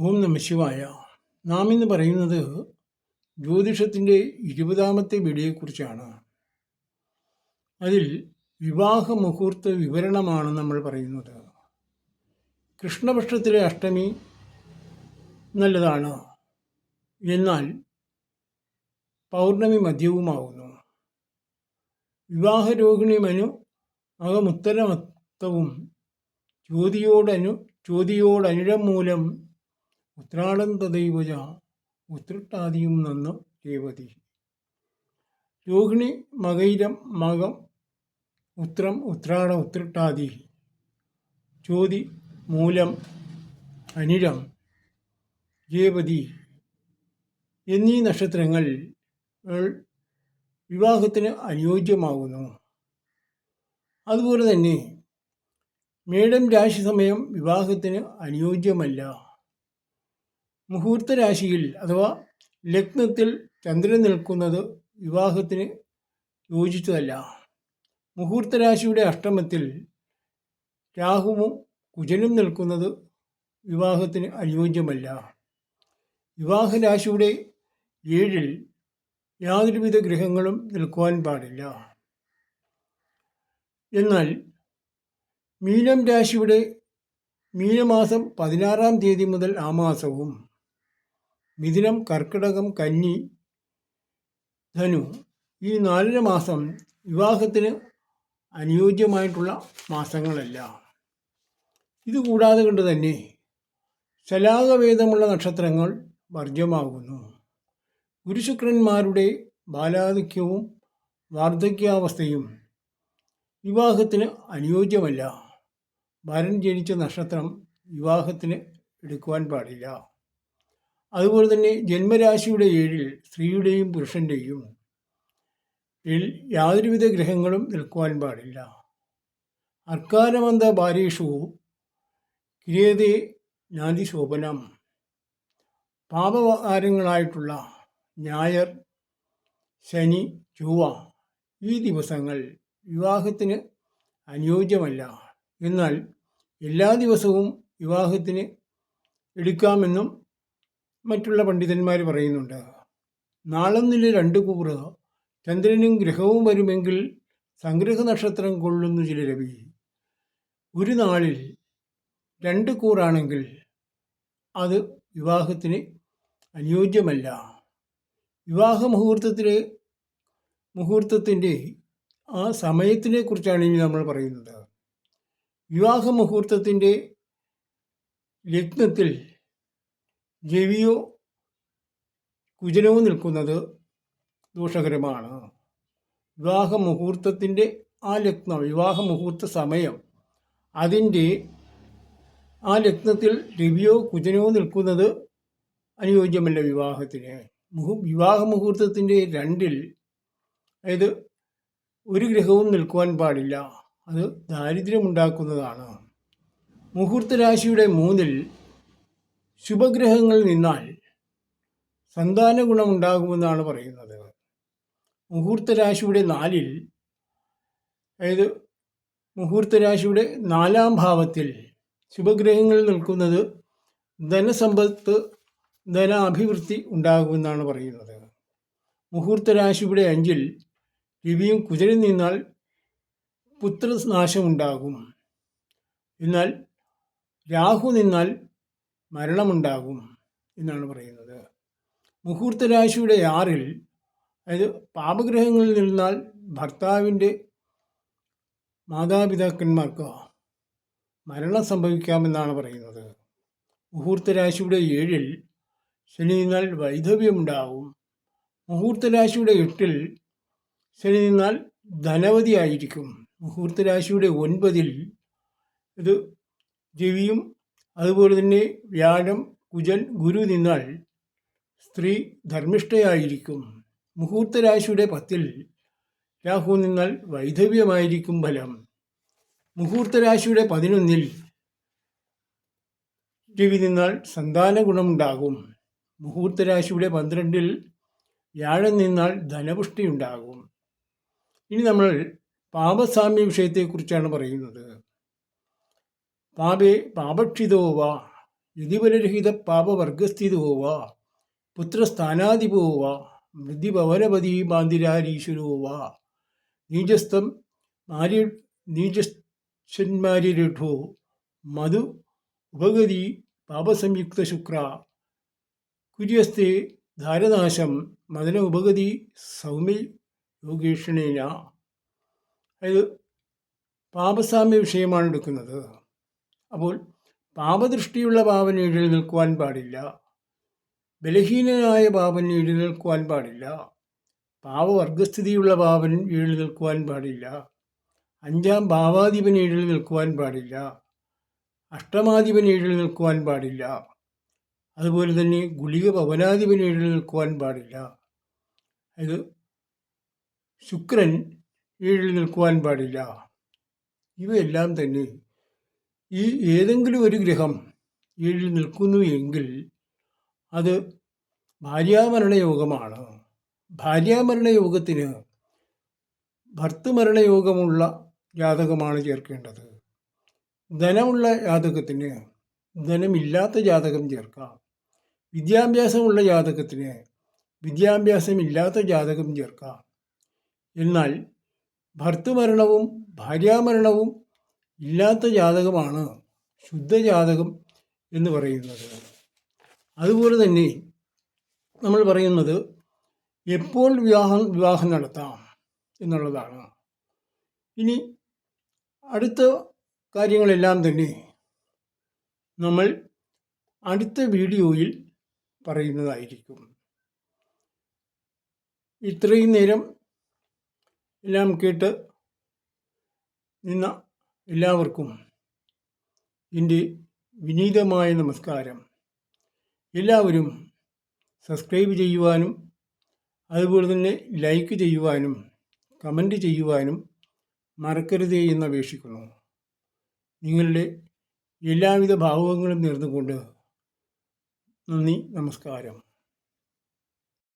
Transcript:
ഓം നമ ശിവായ. നാം ഇന്ന് പറയുന്നത് ജ്യോതിഷത്തിന്റെ ഇരുപതാമത്തെ വീഡിയോയെക്കുറിച്ചാണ് അതിൽ വിവാഹ മുഹൂർത്ത വിവരണമാണ് നമ്മൾ പറയുന്നത്. കൃഷ്ണപക്ഷത്തിലെ അഷ്ടമി നല്ലതാണ്. എന്നാൽ പൗർണമി മദ്യവുമാവുന്നു. വിവാഹരോഹിണി മനു അകമുത്തരമത്വവും ജ്യോതിയോടനു ജ്യോതിയോടനുരം മൂലം ഉത്രാടം തദൈവജ ഉത്രട്ടാദിയും നന്ന് രേവതി. രോഹിണി മകൈരം മകം ഉത്രം ഉത്രാട ഉത്രട്ടാദി ജ്യോതി മൂലം അനിരം രേവതി. എന്നീ നക്ഷത്രങ്ങൾ വിവാഹത്തിന് അനുയോജ്യമാകുന്നു. അതുപോലെ തന്നെ മേടം രാശി സമയം വിവാഹത്തിന് അനുയോജ്യമല്ല. മുഹൂർത്ത രാശിയിൽ അഥവാ ലഗ്നത്തിൽ ചന്ദ്രൻ നിൽക്കുന്നത് വിവാഹത്തിന് യോജിച്ചതല്ല. മുഹൂർത്ത രാശിയുടെ അഷ്ടമത്തിൽ രാഹുവും കുജനും നിൽക്കുന്നത് വിവാഹത്തിന് അനുയോജ്യമല്ല. വിവാഹരാശിയുടെ ഏഴിൽ യാതൊരുവിധ ഗ്രഹങ്ങളും നിൽക്കുവാൻ പാടില്ല. എന്നാൽ മീനം രാശിയുടെ മീനമാസം പതിനാറാം തീയതി മുതൽ ആ മാസവും മിഥുനം കർക്കിടകം കന്നി ധനു ഈ നാലര മാസം വിവാഹത്തിന് അനുയോജ്യമായിട്ടുള്ള മാസങ്ങളല്ല. ഇതുകൂടാതെ കൊണ്ട് തന്നെ ശലാകവേദമുള്ള നക്ഷത്രങ്ങൾ വർജ്യമാകുന്നു. ഗുരുശുക്രന്മാരുടെ ബാലാധിക്യവും വാർദ്ധക്യാവസ്ഥയും വിവാഹത്തിന് അനുയോജ്യമല്ല. വരൻ ജനിച്ച നക്ഷത്രം വിവാഹത്തിന് എടുക്കുവാൻ പാടില്ല. അതുപോലെ തന്നെ ജന്മരാശിയുടെ ഏഴിൽ സ്ത്രീയുടെയും പുരുഷന്റെയും യാതൊരുവിധ ഗ്രഹങ്ങളും നിൽക്കുവാൻ പാടില്ല. അർക്കാരമന്ത ഭാര്യേഷു കിരേതേ ശോഭനം പാപകാരങ്ങളായിട്ടുള്ള ഞായർ ശനി ചൊവ്വ ഈ ദിവസങ്ങൾ വിവാഹത്തിന് അനുയോജ്യമല്ല. എന്നാൽ എല്ലാ ദിവസവും വിവാഹത്തിന് എടുക്കാമെന്നും മറ്റുള്ള പണ്ഡിതന്മാർ പറയുന്നുണ്ട്. നാളെന്നിലെ രണ്ട് കൂറ് ചന്ദ്രനും ഗ്രഹവും വരുമെങ്കിൽ സംഗ്രഹ നക്ഷത്രം കൊള്ളുന്നു ചില രവി ഒരു നാളിൽ രണ്ട് കൂറാണെങ്കിൽ അത് വിവാഹത്തിന് അനുയോജ്യമല്ല. വിവാഹ മുഹൂർത്തത്തിലെ മുഹൂർത്തത്തിന്റെ ആ സമയത്തിനെ കുറിച്ചാണ് ഇനി നമ്മൾ പറയുന്നത്. വിവാഹ മുഹൂർത്തത്തിന്റെ ലഗ്നത്തിൽ രവിയോ കുജനവും നിൽക്കുന്നത് ദോഷകരമാണ്. വിവാഹ മുഹൂർത്തത്തിന്റെ ആ ലഗ്നം വിവാഹ മുഹൂർത്ത സമയം. അതിന്റെ ആ ലഗ്നത്തിൽ രവിയോ കുജനോ നിൽക്കുന്നത് അനുയോജ്യമല്ല വിവാഹത്തിന്. മുഹു വിവാഹ മുഹൂർത്തത്തിന്റെ രണ്ടിൽ അതായത് ഒരു ഗ്രഹവും നിൽക്കുവാൻ പാടില്ല. അത് ദാരിദ്ര്യമുണ്ടാക്കുന്നതാണ്. മുഹൂർത്ത രാശിയുടെ മൂന്നിൽ ശുഭഗ്രഹങ്ങൾ നിന്നാൽ സന്താന ഗുണമുണ്ടാകുമെന്നാണ് പറയുന്നത്. മുഹൂർത്ത രാശിയുടെ നാലിൽ അതായത് മുഹൂർത്ത രാശിയുടെ നാലാം ഭാവത്തിൽ ശുഭഗ്രഹങ്ങൾ നിൽക്കുന്നത് ധനസമ്പത്ത് ധനാഭിവൃദ്ധി ഉണ്ടാകുമെന്നാണ് പറയുന്നത്. മുഹൂർത്ത രാശിയുടെ അഞ്ചിൽ രവിയും കുതിരയിൽ നിന്നാൽ പുത്രനാശമുണ്ടാകും. എന്നാൽ രാഹു നിന്നാൽ മരണമുണ്ടാകും എന്നാണ് പറയുന്നത്. മുഹൂർത്ത രാശിയുടെ ആറിൽ അതായത് പാപഗ്രഹങ്ങളിൽ നിന്നാൽ ഭർത്താവിന്റെ മാതാപിതാക്കന്മാർക്ക് മരണം സംഭവിക്കാമെന്നാണ് പറയുന്നത്. മുഹൂർത്ത രാശിയുടെ ഏഴിൽ ശനി നിന്നാൽ വൈധവ്യമുണ്ടാവും മുഹൂർത്ത രാശിയുടെ എട്ടിൽ ശനി നിന്നാൽ ധനവതിയായിരിക്കും. മുഹൂർത്ത രാശിയുടെ ഒൻപതിൽ ഇത് രവിയും അതുപോലെ തന്നെ വ്യാഴം കുജൻ ഗുരു നിന്നാൽ സ്ത്രീ ധർമ്മിഷ്ഠയായിരിക്കും. മുഹൂർത്ത രാശിയുടെ പത്തിൽ രാഹു നിന്നാൽ വൈധവ്യമായിരിക്കും ഫലം. മുഹൂർത്ത രാശിയുടെ പതിനൊന്നിൽ രവി നിന്നാൽ സന്താന ഗുണമുണ്ടാകും. മുഹൂർത്ത രാശിയുടെ പന്ത്രണ്ടിൽ വ്യാഴം നിന്നാൽ ധനപുഷ്ടിയുണ്ടാകും ഇനി നമ്മൾ പാപസാമ്യ വിഷയത്തെക്കുറിച്ചാണ് പറയുന്നത്. പാപേ പാപക്ഷിതോ വാ. യതിബലരഹിത പാപവർഗസ്ഥിതോ വാ. പുത്രസ്ഥാനാധിപോ വാ. മൃതിഭവനപതി മാന്തിരാരീശ്വരോ വാ. നീചസ്ഥം മാരി നീജന്മാരിരുഠോ മധു ഉപഗതി പാപസംയുക്ത ശുക്ര. കുര്യസ്തേ ധാരനാശം മദന ഉപഗതി സൗമ്യ യോഗീഷണേന. അതായത് പാപസാമ്യ വിഷയമാണ് എടുക്കുന്നത്. അപ്പോൾ പാപദൃഷ്ടിയുള്ള പാപൻ എഴുതി നിൽക്കുവാൻ പാടില്ല. ബലഹീനനായ പാപൻ എഴുതി നിൽക്കുവാൻ പാടില്ല. പാവവർഗസ്ഥിതിയുള്ള പാപൻ എഴുതി നിൽക്കുവാൻ പാടില്ല. അഞ്ചാം ഭാവാധിപൻ എഴുതി നിൽക്കുവാൻ പാടില്ല. അഷ്ടമാധിപൻ എഴുതി നിൽക്കുവാൻ പാടില്ല. അതുപോലെ തന്നെ ഗുളിക പവനാധിപൻ എഴുതി നിൽക്കുവാൻ പാടില്ല. അത് ശുക്രൻ ഏഴിൽ നിൽക്കുവാൻ പാടില്ല. ഇവയെല്ലാം തന്നെ ഈ ഏതെങ്കിലും ഒരു ഗ്രഹം ഏഴിൽ നിൽക്കുന്നു എങ്കിൽ അത് ഭാര്യാമരണ യോഗമാണ് ഭാര്യാമരണ യോഗത്തിന് ഭർത്തൃമരണ യോഗമുള്ള ജാതകമാണ് ചേർക്കേണ്ടത്. ധനമുള്ള ജാതകത്തിന് ധനമില്ലാത്ത ജാതകം ചേർക്കാം. വിദ്യാഭ്യാസമുള്ള ജാതകത്തിന് വിദ്യാഭ്യാസമില്ലാത്ത ജാതകം ചേർക്കാം. എന്നാൽ ഭർത്തുമരണവും ഭാര്യാമരണവും ഇല്ലാത്ത ജാതകമാണ് ശുദ്ധജാതകം എന്ന് പറയുന്നത്. അതുപോലെ തന്നെ നമ്മൾ പറയുന്നത് എപ്പോൾ വിവാഹം വിവാഹം നടത്താം എന്നുള്ളതാണ്. ഇനി അടുത്ത കാര്യങ്ങളെല്ലാം തന്നെ നമ്മൾ അടുത്ത വീഡിയോയിൽ പറയുന്നതായിരിക്കും. ഇത്രയും നേരം എല്ലാം കേട്ട് നിന്ന എല്ലാവർക്കും എന്റെ വിനീതമായ നമസ്കാരം. എല്ലാവരും സബ്സ്ക്രൈബ് ചെയ്യുവാനും അതുപോലെ തന്നെ ലൈക്ക് ചെയ്യുവാനും കമന്റ് ചെയ്യുവാനും മറക്കരുതേ എന്ന് അപേക്ഷിക്കുന്നു. നിങ്ങളുടെ എല്ലാവിധ ഭാവങ്ങളും നേർന്നുകൊണ്ട് നന്ദി നമസ്കാരം.